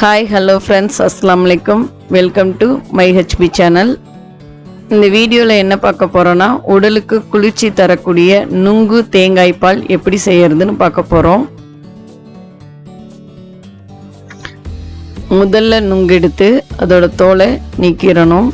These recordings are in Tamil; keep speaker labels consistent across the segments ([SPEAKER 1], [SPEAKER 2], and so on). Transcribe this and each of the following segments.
[SPEAKER 1] ஹாய் ஹலோ ஃப்ரெண்ட்ஸ் அஸ்லாம் வலைக்கம் welcome to my HP channel இந்த வீடியோவில் என்ன பார்க்க போகிறோன்னா உடலுக்கு குளிர்ச்சி தரக்கூடிய நுங்கு தேங்காய் பால் எப்படி செய்யறதுன்னு பார்க்க போகிறோம் முதல்ல நுங்கு எடுத்து அதோட தோலை நீக்கிடணும்.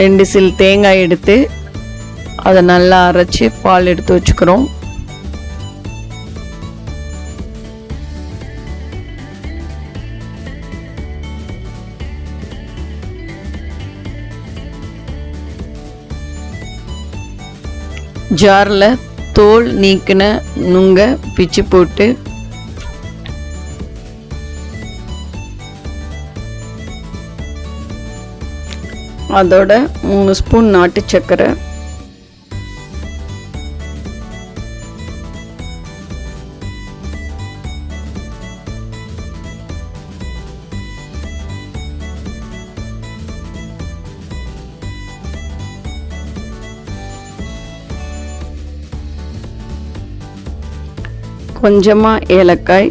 [SPEAKER 1] ரெண்டு சில் தேங்காய் எடுத்து அதை நல்லா அரைச்சி பால் எடுத்து வச்சுக்கிறோம். ஜாரில் தோல் நீக்கின நுங்க பிச்சு போட்டு அதோட மூணு ஸ்பூன் நாட்டு சர்க்கரை கொஞ்சமாக ஏலக்காய்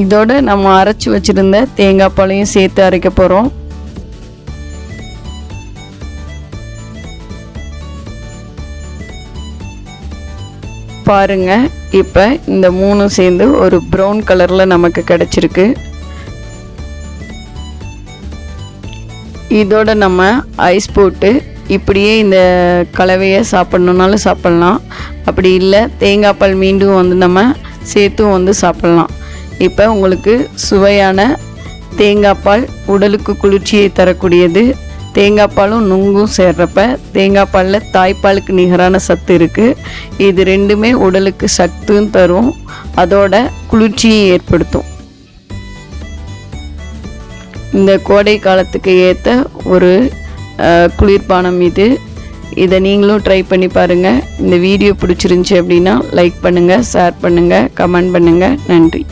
[SPEAKER 1] இதோடு நம்ம அரைச்சி வச்சுருந்த தேங்காய் பாலையும் சேர்த்து அரைக்க போகிறோம் பாருங்க இப்போ இந்த மூணும் சேர்ந்து ஒரு ப்ரௌன் கலரில் நமக்கு கிடச்சிருக்கு. இதோட நம்ம ஐஸ் போட்டு இப்படியே இந்த கலவையை சாப்பிட்ணுன்னாலும் சாப்பிட்லாம். அப்படி இல்லை தேங்காய் பால் மீண்டும் வந்து நம்ம சேர்த்தும் வந்து சாப்பிட்லாம். இப்போ உங்களுக்கு சுவையான தேங்காய் பால் உடலுக்கு குளிர்ச்சியை தரக்கூடியது. தேங்காய் பாலும் நுங்கும் சேர்றப்ப தேங்காய் பாலில் தாய்ப்பாலுக்கு நிகரான சத்து இருக்குது இது ரெண்டுமே உடலுக்கு சத்தும் தரும். அதோட குளிர்ச்சியை ஏற்படுத்தும். இந்த கோடை காலத்துக்கு ஏற்ற ஒரு குளிர்பானம் இது. இதை நீங்களும் ட்ரை பண்ணி பாருங்கள் இந்த வீடியோ பிடிச்சிருந்துச்சி அப்படின்னா லைக் பண்ணுங்கள் ஷேர் பண்ணுங்கள் கமெண்ட் பண்ணுங்கள் நன்றி.